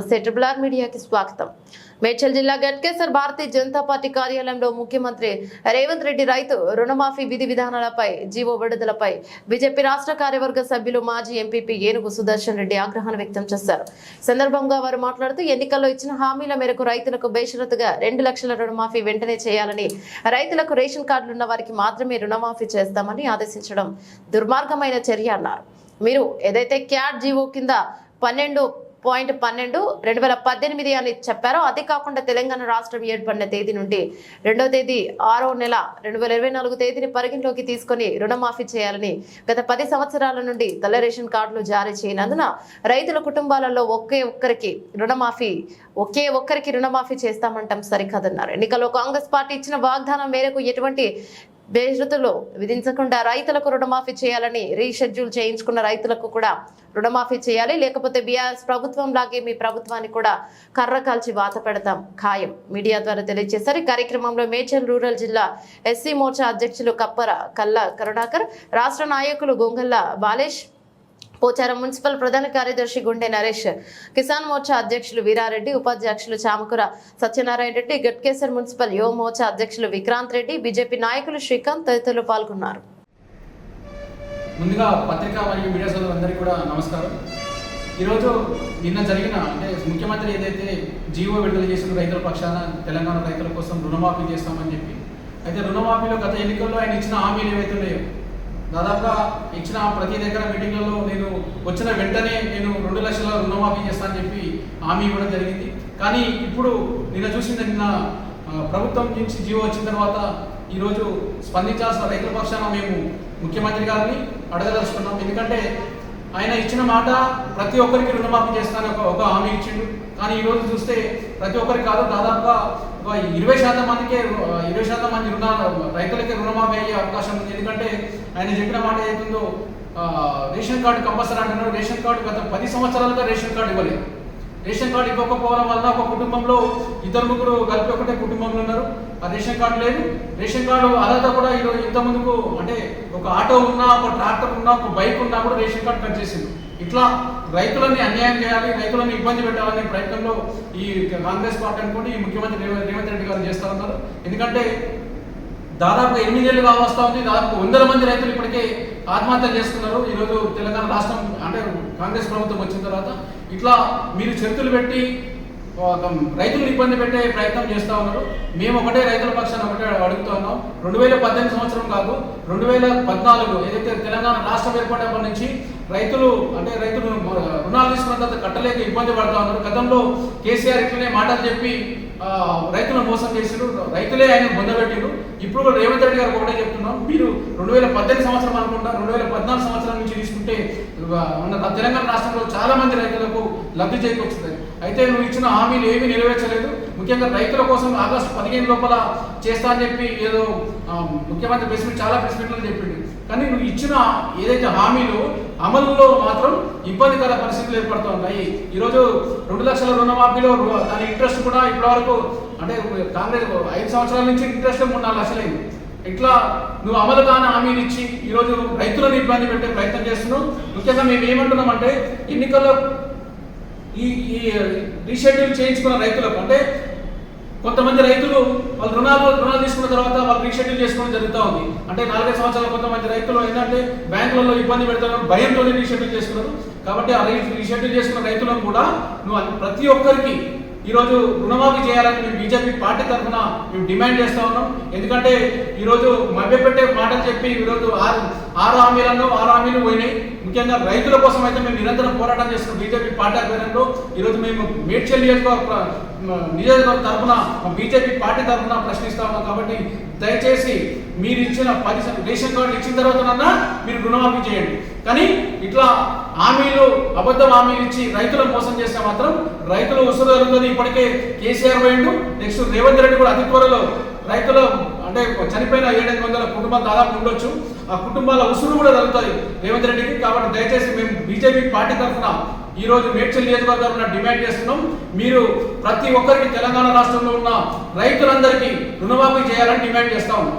నమస్తే triple R మీడియాకి స్వాగతం. మేడ్చల్ జిల్లా గట్కేసర్ భారతీయ జనతా పార్టీ కార్యాలయంలో ముఖ్యమంత్రి రేవంత్ రెడ్డి రైతు రుణమాఫీ విధి విధానాలపై జీవో విడుదలపై బీజేపీ రాష్ట్ర కార్యవర్గ సభ్యులు మాజీ ఎంపీపీ ఏనుగు సుదర్శన్ రెడ్డి ఆగ్రహాన్ని వ్యక్తం చేశారు. సందర్భంగా వారు మాట్లాడుతూ ఎన్నికల్లో ఇచ్చిన హామీల మేరకు రైతులకు బేషరతుగా రెండు లక్షల రుణమాఫీ వెంటనే చేయాలని రైతులకు రేషన్ కార్డులున్న వారికి మాత్రమే రుణమాఫీ చేస్తామని ఆదేశించడం దుర్మార్గమైన చర్య అన్నారు. మీరు ఏదైతే క్యాట్ జీవో కింద పన్నెండు పాయింట్ పన్నెండు. రెండు వేల పద్దెనిమిది అని చెప్పారో. అదే కాకుండా తెలంగాణ రాష్ట్రం ఏర్పడిన తేదీ నుండి రెండో తేదీ ఆరో నెల రెండు వేల ఇరవై నాలుగు తేదీని పరిగణలోకి తీసుకొని రుణమాఫీ చేయాలని గత పది సంవత్సరాల నుండి తెల్ల రేషన్ కార్డులు జారీ చేయనందున రైతుల కుటుంబాలలో ఒకే ఒక్కరికి రుణమాఫీ ఒకే ఒక్కరికి రుణమాఫీ చేస్తామంటాం సరికాదన్నారు. ఎన్నికల్లో కాంగ్రెస్ పార్టీ ఇచ్చిన వాగ్దానం మేరకు ఎటువంటి బేషరతులు విధించకుండా రైతులకు రుణమాఫీ చేయాలని రీషెడ్యూల్ చేయించుకున్న రైతులకు కూడా రుణమాఫీ చేయాలి. లేకపోతే బీఆర్ఎస్ ప్రభుత్వం లాగే మీ ప్రభుత్వాన్ని కూడా కర్ర కాల్చి వాత పెడతాం. ఖాయం. మీడియా ద్వారా తెలియజేశారు. కార్యక్రమంలో మేచల్ రూరల్ జిల్లా ఎస్సీ మోర్చా అధ్యక్షులు కప్పర కల్లా కరుణాకర్ రాష్ట్ర నాయకులు గొంగల్లా బాలేష్ పోచారం మున్సిపల్ ప్రధాన కార్యదర్శి గుండె నరేష్ కిసాన్ మోర్చా అధ్యక్షులు వీరారెడ్డి ఉపాధ్యక్షులు చామకుర సత్యనారాయణ రెడ్డి గట్కేసర్ మున్సిపల్ యువ మోర్చా అధ్యక్షులు విక్రాంత్ రెడ్డి బీజేపీ నాయకులు శ్రీకాంత్ తదితరులు పాల్గొన్నారు. ముందుగా పత్రికా మరియు మీడియా సోదరులందరికీ కూడా నమస్కారం. ఈరోజు నిన్న జరిగిన అంటే ముఖ్యమంత్రి ఏదైతే జీవో విడుదల చేసిన రైతుల పక్షాన తెలంగాణ రైతుల కోసం రుణమాఫీ చేస్తామని చెప్పి అయితే రుణమాఫీలో గత ఎన్నికల్లో ఆయన ఇచ్చిన హామీలు ఏవైతే ఉన్నాయో దాదాపుగా ఇచ్చిన ప్రతి దగ్గర మీటింగ్లలో నేను వచ్చిన వెంటనే నేను రెండు లక్షల రుణమాఫీ చేస్తానని చెప్పి హామీ ఇవ్వడం జరిగింది. కానీ ఇప్పుడు నిన్న చూసింది నిన్న ప్రభుత్వం నుంచి జీవో వచ్చిన తర్వాత ఈరోజు స్పందించాల్సిన రైతుల పక్షాన మేము ముఖ్యమంత్రి గారిని అడగదలుచుకున్నాం. ఎందుకంటే ఆయన ఇచ్చిన మాట ప్రతి ఒక్కరికి రుణమాఫీ చేస్తానని ఒక ఒక హామీ ఇచ్చిండు. కానీ ఈరోజు చూస్తే ప్రతి ఒక్కరికి కాదు దాదాపుగా ఒక ఇరవై శాతం మందికే ఇరవై శాతం మంది రుణ రైతులకే రుణమాఫీ అయ్యే అవకాశం ఉంది. ఎందుకంటే ఆయన చెప్పిన మాట ఏదైతుందో రేషన్ కార్డు కంపల్సరీ అంటున్నారు. రేషన్ కార్డు గత పది సంవత్సరాలుగా రేషన్ కార్డు ఇవ్వలేదు. రేషన్ కార్డు ఇవ్వకపోవడం వల్ల ఒక కుటుంబంలో ఇద్దరు ముగ్గురు కలిపి ఒకటే కుటుంబంలో ఉన్నారు. ఆ రేషన్ కార్డు లేదు. రేషన్ కార్డు అర్హత కూడా ఈరోజు ఇంత ముందుకు అంటే ఒక ఆటో ఉన్నా ఒక ట్రాక్టర్ ఉన్నా ఒక బైక్ ఉన్నా కూడా రేషన్ కార్డు కట్ చేసింది ఇట్లా రైతులని అన్యాయం చేయాలి రైతులను ఇబ్బంది పెట్టాలనే ప్రయత్నంలో ఈ కాంగ్రెస్ పార్టీ అనుకోండి ఈ ముఖ్యమంత్రి రేవంత్ రెడ్డి గారు చేస్తా ఉన్నారు. ఎందుకంటే దాదాపు ఎనిమిదేళ్ళు కావస్తా ఉంది. దాదాపు వందల మంది రైతులు ఇప్పటికే ఆత్మహత్య చేసుకున్నారు ఈరోజు తెలంగాణ రాష్ట్రం అంటే కాంగ్రెస్ ప్రభుత్వం వచ్చిన తర్వాత ఇట్లా మీరు చేతులు పెట్టి రైతులు ఇబ్బంది పెట్టే ప్రయత్నం చేస్తూ ఉన్నారు. మేము ఒకటే రైతుల పక్షాన్ని ఒకటే అడుగుతా ఉన్నాం. రెండు వేల పద్దెనిమిది సంవత్సరం కాదు రెండు వేల పద్నాలుగు ఏదైతే తెలంగాణ రాష్ట్రం ఏర్పడినప్పటి నుంచి రైతులు అంటే రైతులు రుణాలు తీసుకున్న తర్వాత కట్టలేక ఇబ్బంది పడతా ఉన్నారు. గతంలో కేసీఆర్ ఇట్లనే మాటలు చెప్పి రైతులను మోసం చేసిండ్రు. రైతులే ఆయన పొందబెట్టిండ్రు ఇప్పుడు కూడా రేవంత్ రెడ్డి గారు ఒకటే చెప్తున్నాం. మీరు రెండు వేల పద్దెనిమిది సంవత్సరం అనుకుంటా రెండు వేల పద్నాలుగు సంవత్సరం నుంచి తీసుకుంటే మన తెలంగాణ రాష్ట్రంలో చాలా మంది రైతులకు లబ్ధి చేకూరుస్తుంది. అయితే నువ్వు ఇచ్చిన హామీలు ఏమీ నెరవేర్చలేదు. ముఖ్యంగా రైతుల కోసం ఆగస్టు పదిహేను లోపల చేస్తా అని చెప్పి ఏదో ముఖ్యమంత్రి ప్రెస్ మీట్ చాలా ప్రెస్ మీట్లు చెప్పిండు. కానీ నువ్వు ఇచ్చిన ఏదైతే హామీలు అమలులో మాత్రం ఇబ్బందికర పరిస్థితులు ఏర్పడుతూ ఉన్నాయి. ఈరోజు రెండు లక్షల రుణమాఫీలో దాని ఇంట్రెస్ట్ కూడా ఇప్పటివరకు అంటే కాంగ్రెస్ ఐదు సంవత్సరాల నుంచి ఇంట్రెస్ట్ మూడు నాలుగు లక్షలైంది ఇట్లా నువ్వు అమలు కాని హామీలు ఇచ్చి ఈరోజు రైతులను ఇబ్బంది పెట్టే ప్రయత్నం చేస్తున్నావు. ముఖ్యంగా మేము ఏమంటున్నామంటే ఎన్నికల్లో ఈ ఈ రీషెడ్యూల్ చేయించుకున్న రైతులకు అంటే కొంతమంది రైతులు వాళ్ళు రుణాలు రుణాలు తీసుకున్న తర్వాత వాళ్ళు రీషెడ్యూల్ చేసుకోవడం జరుగుతూ ఉంది. అంటే నాలుగైదు సంవత్సరాలు కొంతమంది రైతులు ఏంటంటే బ్యాంకులలో ఇబ్బంది పెడుతున్నారు భయంతో రీషెడ్యూల్ చేసుకున్నారు. కాబట్టి ఆ రైతు రీషెడ్యూల్ చేసుకున్న రైతులను కూడా నువ్వు ప్రతి ఒక్కరికి ఈరోజు రుణమాఫీ చేయాలని మేము బీజేపీ పార్టీ తరఫున మేము డిమాండ్ చేస్తూ ఉన్నాం. ఎందుకంటే ఈరోజు మభ్యపెట్టే మాటలు చెప్పి ఈరోజు ఆరు ఆరు హామీలను ఆరు హామీలు పోయినాయి. ముఖ్యంగా రైతుల కోసం అయితే మేము నిరంతరం పోరాటం చేస్తున్నాం. బీజేపీ పార్టీ ఆధ్వర్యంలో ఈరోజు మేము మేడ్చల్ నియోజకవర్గ నియోజకవర్గ తరఫున బీజేపీ పార్టీ తరఫున ప్రశ్నిస్తా కాబట్టి దయచేసి మీరు ఇచ్చిన పది రేషన్ కార్డు ఇచ్చిన తర్వాతనన్నా మీరు రుణమాఫీ చేయండి. కానీ ఇట్లా హామీలు అబద్ధ హామీలు ఇచ్చి రైతులను మోసం చేస్తే మాత్రం రైతులు ఉసురు ఇప్పటికే కేసీఆర్ పోయిండు. నెక్స్ట్ రేవంత్ రెడ్డి కూడా అతి త్వరలో రైతుల అంటే చనిపోయిన ఏడెనిమిది వందల కుటుంబాలు దాదాపు ఉండొచ్చు. ఆ కుటుంబాల ఉసురు కూడా తగ్గుతుంది రేవంత్ రెడ్డికి కాబట్టి దయచేసి మేము బీజేపీ పార్టీ తరఫున ఈ రోజు మేడ్చల్ నియోజకవర్గం డిమాండ్ చేస్తున్నాం. మీరు ప్రతి ఒక్కరికి తెలంగాణ రాష్ట్రంలో ఉన్న రైతులందరికీ రుణమాఫీ చేయాలని డిమాండ్ చేస్తా. ఉన్నాం